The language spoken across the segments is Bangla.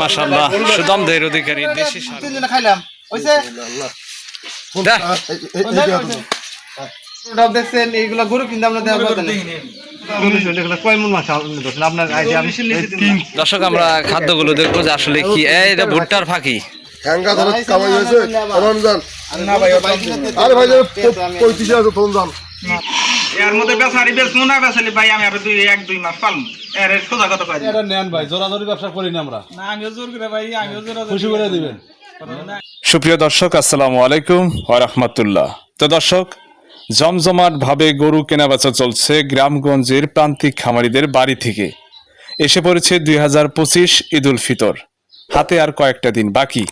মাশাআল্লাহ সুদমদের অধিকারী দেশি সার তিনজনে খাইলাম হইছে দা, দেখছেন এইগুলা গরু কিনতে আমরা দেওয়ার কথা নেই দর্শক আমরা খাদ্যগুলো দেখব যে আসলে কি এই ভুট্টার ফাঁকি হ্যাঙ্গা ধরে কামাই হয়েছে রমজান আরে ভাই পঁয়ত্রিশ আছে এর মধ্যে বেচারি বেচমু না বেচালি ভাই আমি আর দুই এক দুই মাস পালম এর সোজা কথা কয় এটা নেন ভাই জোরাজোরি ব্যবসা করি না আমরা। না আমিও জোর করে ভাই আমিও জোর খুশি করে দিবেন। সুপ্রিয় দর্শক আসসালামু আলাইকুম তো দর্শক জমজমাট ভাবে গরু কেনাবেচা চলছে গ্রামগঞ্জের প্রান্তিক খামারিদের বাড়ি থেকে। এসে পড়েছে দুই হাজার পঁচিশ ঈদুল ফিতর। হাতে আর কয়েকটা দিন বাকি।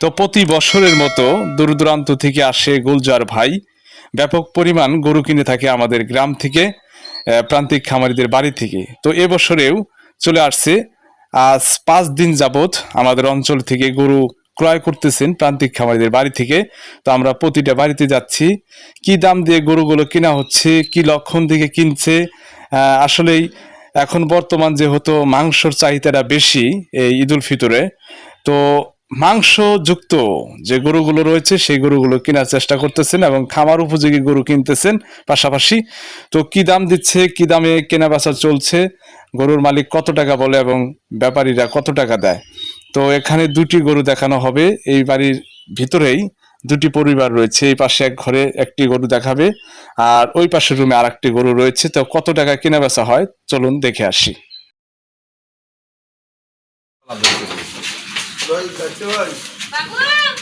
তো প্রতি বছরের মতো দূর দূরান্ত থেকে আসে গুলজার ভাই। ব্যাপক পরিমাণ গরু কিনে থাকে আমাদের গ্রাম থেকে। প্রান্তিক খামারিদের বাড়ি থেকে। তো এবছরেও চলে আসছে। আজ পাঁচ দিন যাবত আমাদের অঞ্চল থেকে গরু ক্রয় করতেছেন প্রান্তিক খামারিদের বাড়ি থেকে। তো আমরা প্রতিটা বাড়িতে যাচ্ছি। কি দাম দিয়ে গরুগুলো কেনা হচ্ছে, কি লক্ষণ থেকে কিনছে? আসলেই এখন বর্তমান যেহেতু মাংসর চাহিদাটা বেশি এই ঈদুল ফিতরে, তো মাংস যুক্ত যে গরুগুলো রয়েছে, সেই গরুগুলো কেনার চেষ্টা করতেছেন এবং খামার উপযোগী গরু কিনতেছেন পাশাপাশি। তো কি দাম দিচ্ছে, কি দামে কেনা বেচা চলছে, গরুর মালিক কত টাকা বলে এবং ব্যাপারীরা কত টাকা দেয়? তো এখানে দুটি গরু দেখানো হবে, এই বাড়ির ভিতরেই দুটি পরিবার রয়েছে, এই পাশে এক ঘরে একটি গরু দেখাবে আর ওই পাশের রুমে আর একটি গরু রয়েছে। তো কত টাকা কেনা বেচা হয়? চলুন দেখে আসি।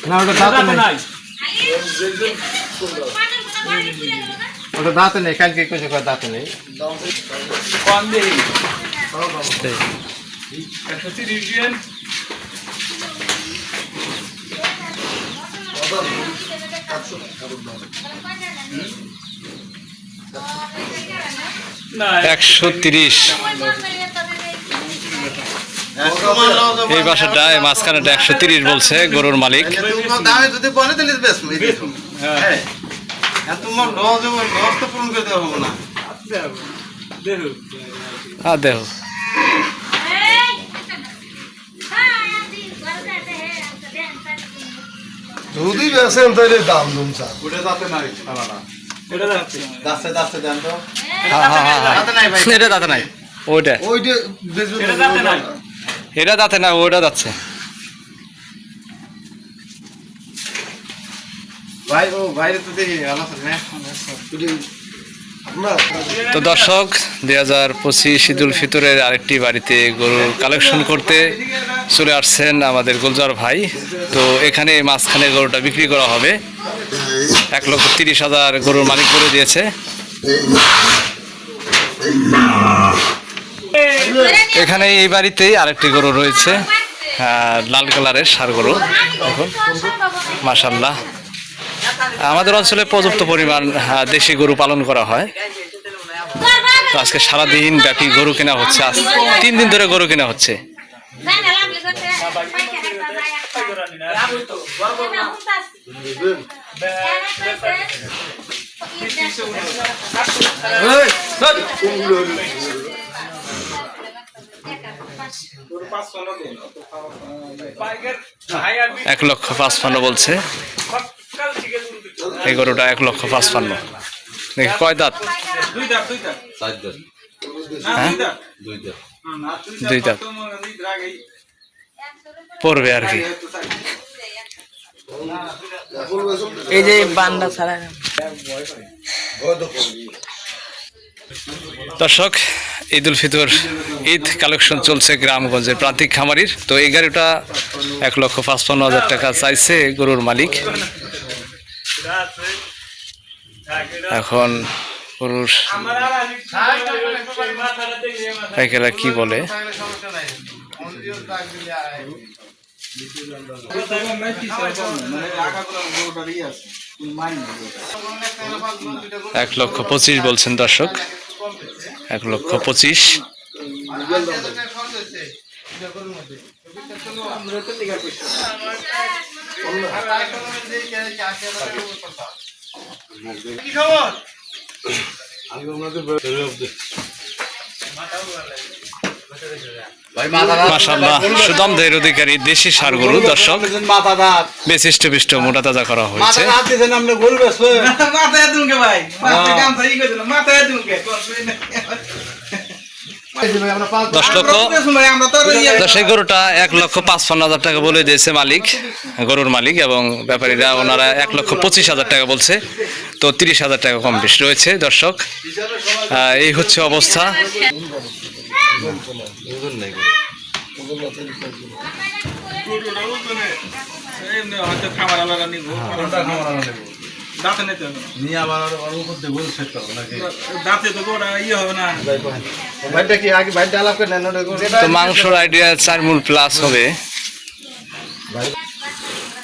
না ওটা দাঁত নেই। ওটা দাঁত নেই কালকে কিছু করে দাঁত নেই। একশো তিরিশ দিন না একশো তিরিশ এই বাসাটায় মাঝখানেটা একশো তিরিশ বলছে গরুর মালিক। যদি হ্যাঁ। বেছেন তাহলে দাম দুম চা। ওটা দাঁতে নাই এটা যাচ্ছে দাঁতে দাঁতে দেন তো। হ্যাঁ হ্যাঁ হ্যাঁ হ্যাঁ। নাই এটা দাঁতে নাই। ওইটা। ওইটা বেচবেন এটা যাচ্ছে না এটা দাঁতে না ওইটা যাচ্ছে। আলোচনা হ্যাঁ না তো দর্শক দুই হাজার পঁচিশ ঈদুল ফিতরের আরেকটি বাড়িতে গরু কালেকশন করতে চলে আসছেন আমাদের গুলজার ভাই। তো এখানে মাঝখানে গরুটা বিক্রি করা হবে। এক লক্ষ তিরিশ হাজার গরুর মালিক করে দিয়েছে। এখানে এই বাড়িতেই আরেকটি গরু রয়েছে লাল কালারের সার গরু দেখুন মাসাল্লাহ আমাদের অঞ্চলে পর্যাপ্ত পরিমাণ দেশি গরু পালন করা হয় তো আজকে সারাদিন ব্যাপী গরু কেনা হচ্ছে আজ তিন দিন ধরে গরু কেনা হচ্ছে এক লক্ষ পাঁচপান্ন বলছে। এই গরুটা এক লক্ষ পাঁচপান্ন। দেখি, কয় দাঁত? হ্যাঁ? দুই দাঁত। পড়বে আর কি। এই যে বান্দা ছাড়া দর্শক ঈদ উল ফিতর, ঈদ কালেকশন চলছে গ্রামগঞ্জের প্রান্তিক খামারির। তো এই গাড়িটা এক লক্ষ পাঁচপান্ন হাজার টাকা চাইছে গরুর মালিক। এখন গরুর পাইকাররা কি বলে? এক লক্ষ পঁচিশ বলছেন দর্শক। এক লক্ষ পঁচিশ। কি খবর? মাশাল্লাহ সুদম দের অধিকারী দেশি সার গরু দর্শক। মোটা তাজা করা হয়েছে। দুনকে দশ লক্ষ ইয়ে- সেই গরুটা এক লক্ষ পাঁচপান্ন হাজার টাকা বলে দিয়েছে মালিক গরুর মালিক এবং ব্যাপারীরা ওনারা এক লক্ষ পঁচিশ হাজার টাকা বলছে। তো তিরিশ হাজার টাকা কম বেশি রয়েছে দর্শক। এই হচ্ছে অবস্থা। ওজনে এমনি হয়তো খাবার আলাদা নিব দাঁতে নিতে হবে নিয়ে আবার ওর উপর দিয়ে সেট করব নাকি দাঁতে তো গোড়া ইয়ে হবে না ভাইটা কি আগে ভাইটা আলাপ করে নেন তো মাংসর আইডিয়া চার মূল প্লাস হবে।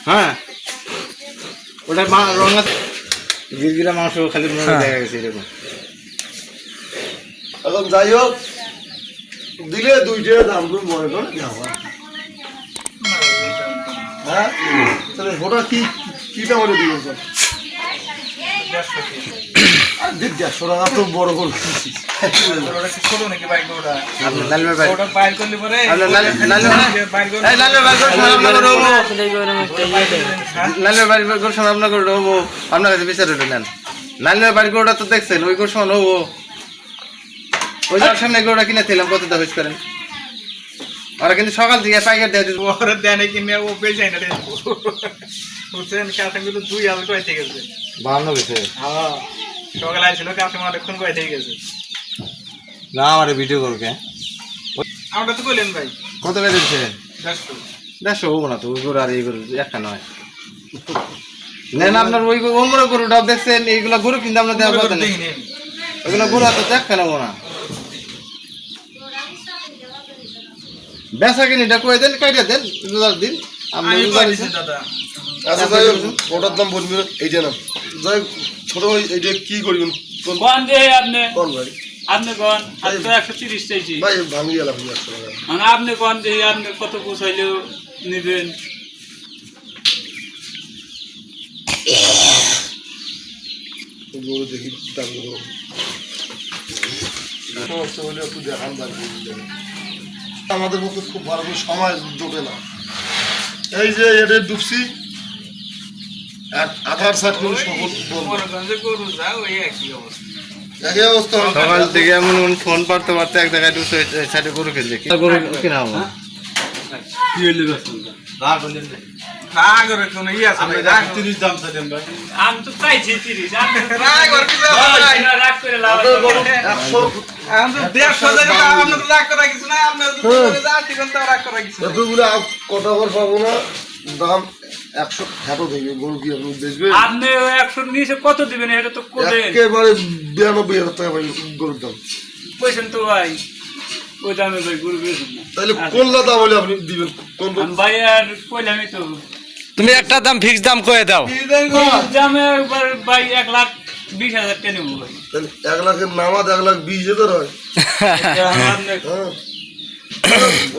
হ্যাঁ। ওটা মা রঙ গিরগিরা মাংস খালি মনে। দেখা গেছে এরকম এখন যাই হোক। দিলে দুইটা দাম তুমি মনে করো হ্যাঁ? তাহলে ওটা কি স্যার? বড়। ওটা কি ওটা ওটা পরে আপনার কাছে বিচার ওটা নেন। লালমের বাড়ির গরুটা তো দেখছেন, ওই গরু সমান হব। ওই যার সামনে গরুটা কিনেছিলাম কত দাবিস করেন ওরা কিন্তু সকাল থেকে পাইকার দিয়ে দিত। ওরা দেনে কিনে ও বেচাই না বুঝছেন কাছে গুলো দুই হাজার কয় থেকে গেছে। বাহান্ন গেছে? হ্যাঁ সকালে আসছিল কাছে অনেকক্ষণ গেছে। না আমার ভিডিও করুকে আমরা তো বললেন ভাই। কত বেড়েছে দেড়শো দেড়শো হব না তো ওই গরু আর এই গরু একটা নয়। নেন আপনার ওই গরু ওমরা গরুটাও দেখছেন এইগুলা গরু কিন্তু আপনার দেওয়ার কথা নেই। দেখিনি। ওইগুলো গরু এত দেখা নেব না। বেচা কিনিটা কয়ে দেন কাইটা দেন রোজার দিন। আমি দাদা। আচ্ছা যাই ওটার দাম বলবি না এইটা না যাই ছোট ভাই এইটা কি করবেন? কোন কোন দিয়ে আপনি? কোন ভাই? আপনি কোন? আমি তো একশো তিরিশ চাইছি ভাই ভাঙি গেলাম মানে আপনি কোন দিয়ে আপনি কত পোষাইলেও নেবেন? গরু দেখি দাম গরু সমস্ত হলে একটু দেখান দাঁড়িয়ে আমাদের মতো খুব ভালো করে সময় জোটে না। এই যে এটা ডুবছি আর আধার সাইড করে হবে। সকাল থেকে এমন ফোন পারতে পারতে এক জায়গায় সাইডে গরু খেলছে গরু কিনা হব হইলে বেসন রাগ করে কোনো ইয়ে আছে ভাই, রাগ করে- তিরিশ দাম চাইলেন ভাই আমি তো চাইছি তিরিশ আপনি রাগ করে কিছু। রাগ করে লাভ আপনার গরু আছে। একশো আমি তো দেড়শো হাজার টাকা, আপনি তো রাগ করা কিছু নাই, আপনি তো রাগ করা কিছু এতগুলো কটা করে পাবো না? দাম একশো খাটো দেখবে গরু কি আপনি আপনি ওই নিচে কত দিবেন? এটা তো একেবারে বিরানব্বই হাজার টাকা গরুর দাম। পয়সেন তো ভাই। ওই দামে ভাই গরু না। তাহলে কোন দাম হলে আপনি দিবেন? কোন আমি ভাই আর কইলামই তো তুমি একটা দাম ফিক্স দাম কয়ে দাও। দামে একবার ভাই এক লাখ বিশ হাজার টাকা নেব ভাই। তাহলে এক লাখের নামাজ এক লাখ বিশ হাজার হয়। হ্যাঁ।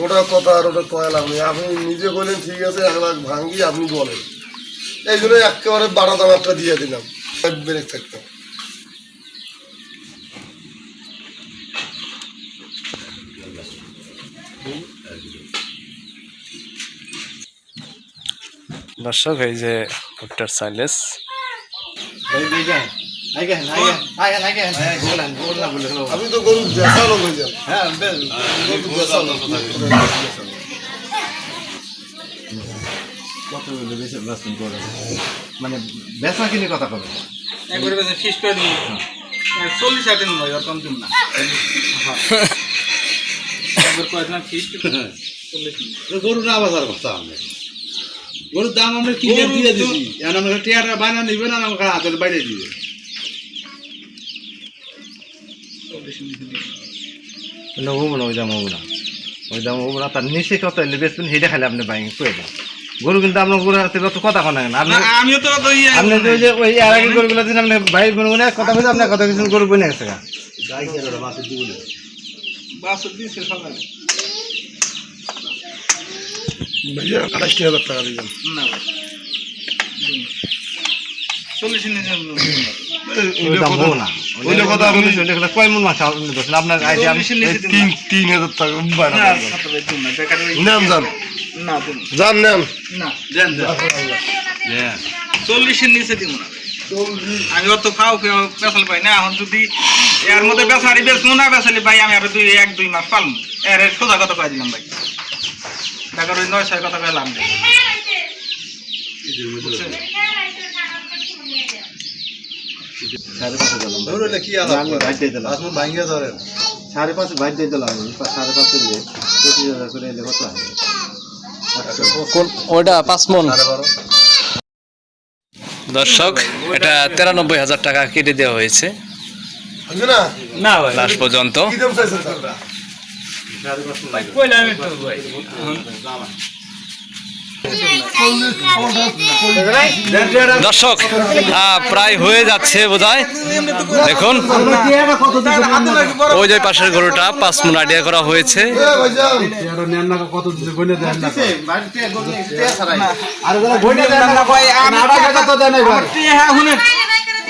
ওটা কথা আর ওটা কয়া নেই। আপনি নিজে বলেন ঠিক আছে এক লাখ ভাঙ্গি আপনি বলেন। এই জন্য একেবারে বারো দাম একটা দিয়ে দিলাম। ব্রেক দর্শক এই যে ডক্টর সাইলেস। আমি তো গরু হয়ে হ্যাঁ মানে বেচা কিনে কথা কবে দিন চল্লিশ অত না। কয়েকজন ফিস গরু না বাজার কথা আমরা গরুর দাম আমরা কিনে দিয়ে দিছি। এখন আমরা বানা নিবেন আর আমাকে হাতের বাইরে দিবে না হব না ওই দাম হব না। ওই দাম হব না তার নিচে কত হইলে বেচবেন সেটা খালি আপনি বাইং করে গরু কিন্তু আপনার গরু হাতে কত কথা কনা না আপনি আমিও তো আপনি তো ওই যে ওই এর আগে গরুগুলো দিন আপনি ভাই বোন কথা বলছে আপনার কথা কিছু গরু বনে গেছে গা। বাসর দিয়েছে সকালে ভাইয়া আঠাশটি হাজার টাকা দিবেন না ভাই। চল্লিশ মন চল্লিশের নিচে দিব না। আমি অত খাও খাও বেসাল পাই না। এখন যদি এর মধ্যে বেসারি বেসবো না বেসালি ভাই আমি আরও দুই এক দুই মাস পালম। এর এর সোজা কথা কয়ে দিলাম ভাই। বেকার ওই নয় ছয় কথা কয়ে লাভ নেই। বুঝছেন? সাড়ে পাঁচ বাইর দিয়ে দিলাম। সাড়ে পাঁচে দিয়ে পঁচিশ হাজার করে এলে কত হয়? কোন ওটা পাঁচ মন। সাড়ে বারো। দর্শক এটা তেরানব্বই হাজার টাকা কেটে দেওয়া হয়েছে। লাস্ট পর্যন্ত? কইলাম একটু। ভাই দর্শক প্রায় হয়ে যাচ্ছে বোধহয়। দেখুন ওই যে পাশের গরুটা পাঁচ মুন আইডিয়া করা হয়েছে।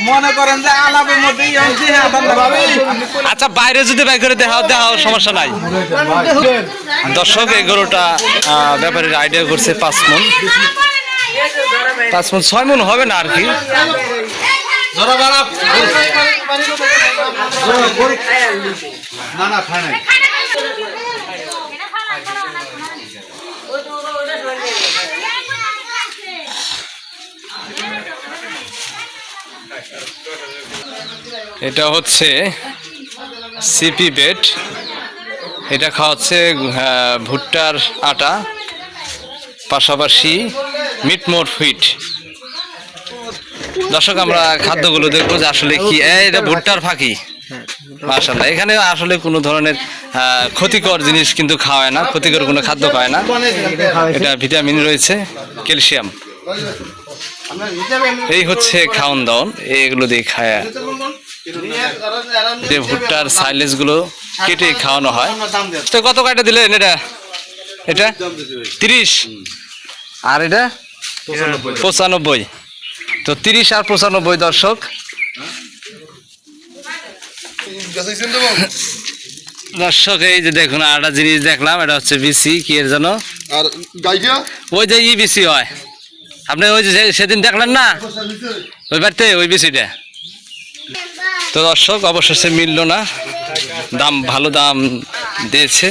মনে করেন যে আলাপের মধ্যেই আচ্ছা বাইরে যদি বাই করে দেখা দেখা সমস্যা নাই। দর্শক এই গরুটা ব্যাপারীর আইডিয়া করছে পাঁচ মন। পাঁচ মন ছয় মন হবে না আর কি। না না খায় এটা হচ্ছে সিপি বেড। এটা খাওয়াচ্ছে আহ, ভুট্টার আটা পাশাপাশি মিট মিটমোর ফিট দর্শক আমরা খাদ্যগুলো দেখব যে আসলে কি। এটা ভুট্টার ফাঁকি। মাশাল্লাহ এখানে আসলে কোনো ধরনের ক্ষতিকর জিনিস কিন্তু খাওয়ায় না ক্ষতিকর কোনো খাদ্য খায় না। এটা ভিটামিন রয়েছে ক্যালসিয়াম। এই হচ্ছে খাওন দাওন এইগুলো দিয়ে খায়। যে ভুট্টার সাইলেজগুলো কেটে খাওয়ানো হয়। তো কত কাটা দিলেন এটা? এটা? তিরিশ? আর এটা? পঁচানব্বই। তো তিরিশ আর পঁচানব্বই দর্শক। দর্শক এই যে দেখুন আর একটা জিনিস দেখলাম এটা হচ্ছে বিসি কি এর জন্য? আর ওই যে ই বিসি হয়। আপনি ওই যে সেদিন দেখলেন না? ওই বাড়িতে ওই বিসিটা তো দর্শক অবশেষে মিললো না। দাম ভালো দাম দিয়েছে।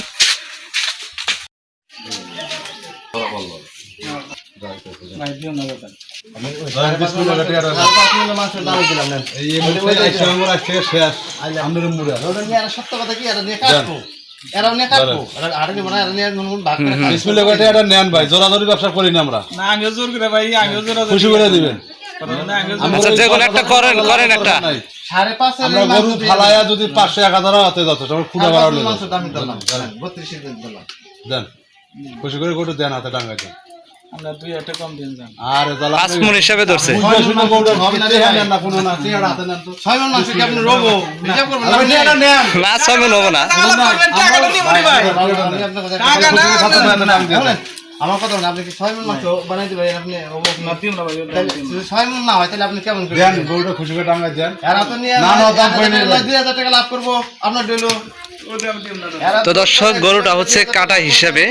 ব্যবসা করি না আমরা। না আমিও জোর করে ভাই আমিও জোর খুশি করে। দিবেন। আচ্ছা যে কোনো একটা করেন করেন একটা সাড়ে পাঁচ আমরা গরু ফালাইয়া যদি পাঁচশো এক হাজার হাতে যাচ্ছে তখন খুদা বাড়া হলে মাছের দাম দিলাম দিলাম দেন খুশি করে গরু দেন হাতে টাঙ্গাই দেন আমরা দুই একটা কম দিন যান আর জ্বালা পাঁচ হিসাবে ধরছে মন ছয় মন হব না কথা না আমার কথা বলেন আপনি কি ছয় মন মাছ বানাই দিবেন? আপনি ছয় মন না হয় তাহলে আপনি কেমন দেন? গরুটা খুশি করে টাঙ্গাই দেন। এরা তো নিয়ে না, না, দাম কই টাকা লাভ করব। আপনার ডেলো। তো দর্শক গরুটা হচ্ছে কাটা হিসাবে।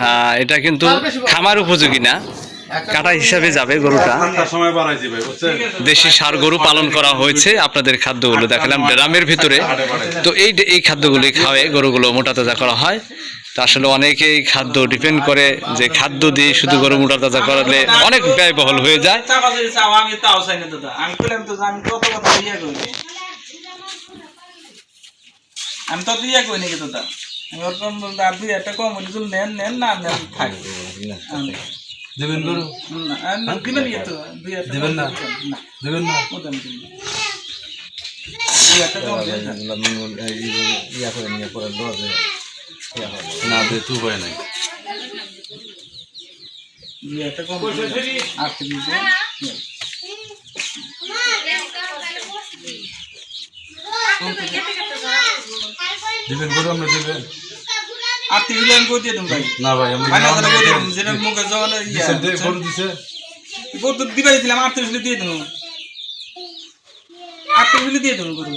আহ, এটা কিন্তু খামার উপযোগী না। কাটা হিসাবে যাবে গরুটা। দেশি সার গরু পালন করা হয়েছে আপনাদের খাদ্যগুলো। দেখালাম ড্রামের ভিতরে। তো এই এই খাদ্যগুলি খাওয়ায় গরুগুলো মোটা তাজা করা হয়। আসলে অনেকেই খাদ্য ডিপেন্ড করে যে খাদ্য দিয়ে শুধু গরু মোটা তাজা করালে অনেক ব্যয়বহুল হয়ে যায় আমি তো ইয়ে করি ইয়ে করি নাকি দাদা দেবেন না, দিবেন ইয়ে না? দেবেন না ওটা আমি দিবো না। দুই একটা কম দিয়ে থাক। না দে তুই হয় নাই। আর কি দিতে? দিবেন গরু আমরা দিবেন আর কি করে দিয়ে দেবো ভাই না ভাই আমি ভাই না করে দিয়ে দেবো, যেটা মুখে জল ইয়ে দিছেন দিছে গরু তো দিবাই দিলাম আটত্রিশ দিয়ে দেবো আটত্রিশ দিয়ে দেবো গরু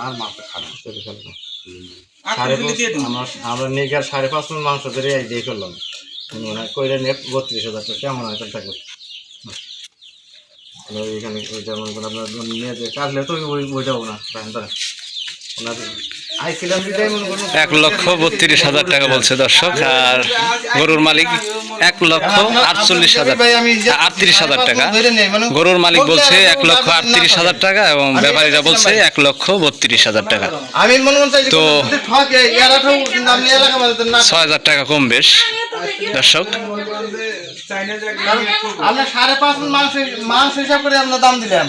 আর মাথা খারাপ শরীর খারাপ না। আর সাড়ে আমরা আমরা সাড়ে পাঁচ মন মাংস ধরে এই দিয়ে করলাম। মনে হয় কইলে নিয়ে বত্রিশ হাজার টাকা কেমন হয় তাহলে থাকবে? এখানে ওইটা মনে করেন আপনার নিয়ে কাটলে তো ওই ওইটাও না তারা এক লক্ষ বত্রিশ হাজার টাকা বলছে দর্শক, আর গরুর মালিক এক লক্ষ আটচল্লিশ হাজার, আটত্রিশ হাজার টাকা। গরুর মালিক বলছে এক লক্ষ আটত্রিশ হাজার টাকা এবং ব্যাপারীরা বলছে এক লক্ষ বত্রিশ হাজার টাকা। তো- ছয় হাজার টাকা কম বেশ, দর্শক। মাংস হিসাব করে আমরা দাম দিলাম।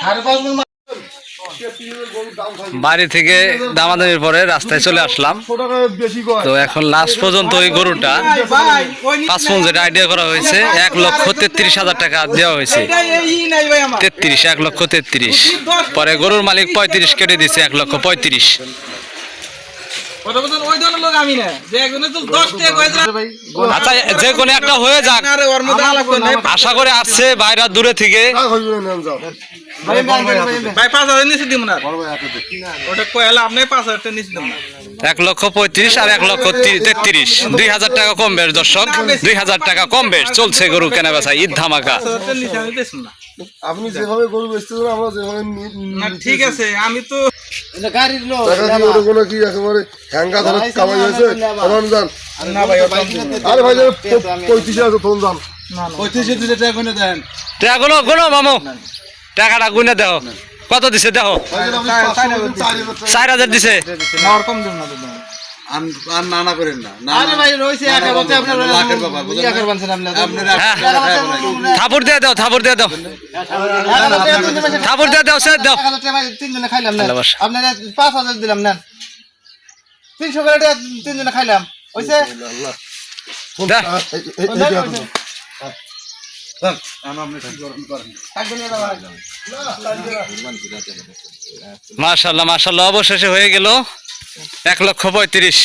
সাড়ে পাঁচ বাড়ি থেকে দামাদামির পরে রাস্তায় চলে আসলাম। তো এখন লাস্ট পর্যন্ত ওই গরুটা পাঁচ ফোন যেটা আইডিয়া করা হয়েছে, এক লক্ষ তেত্রিশ হাজার টাকা দেওয়া হয়েছে। তেত্রিশ, এক লক্ষ তেত্রিশ। পরে গরুর মালিক পঁয়ত্রিশ কেটে দিছে এক লক্ষ পঁয়ত্রিশ। আচ্ছা যে কোনো একটা হয়ে যাক। আরে ওর মধ্যে আলাপ নাই আশা করে আসছে বাইরে দূরে থেকে। এক লক্ষ পঁয়ত্রিশ আর এক লক্ষ তেত্রিশ। দুই হাজার টাকা কম বেশ দর্শক। দুই হাজার টাকা কম বেশ। চলছে গরু কেনা বেচা ঈদ ধামাকা। আপনি যেভাবে গরু বেচতেছেন আমরা যেভাবে ঠিক আছে আমি তো গাড়ির লোক টাকা দিয়ে ওটা কোনো কি একেবারে হ্যাঙ্গা ধরে কামাই হয়েছে? এখন যান। না ভাই আরে ভাই পঁয়ত্রিশে আছে তখন যান। পঁয়ত্রিশে দিলে টাকা কোনে দেন। টাকা গুলো গুলো মামু টাকাটা গুনে দেখো কত দিছে দেখো। চার হাজার দিছে। আর না না করেন না। না আরে ভাই রইছে এক হাজার আপনার লাখের ব্যাপার, বুঝলেন না? করবেন আপনার আপনার হ্যাঁ থাপুর দিয়ে দাও থাপুর দিয়ে দাও। থাপুর দিয়ে দাও স্যার দাও তিনজনে খাইলাম না ভালোবাসা। আপনারা দিলাম না তিনশো করে টাকা তিনজনে খাইলাম। হইছে? মাশাল্লাহ মাশাল্লাহ অবশেষে হয়ে গেল। এক লক্ষ পঁয়ত্রিশ।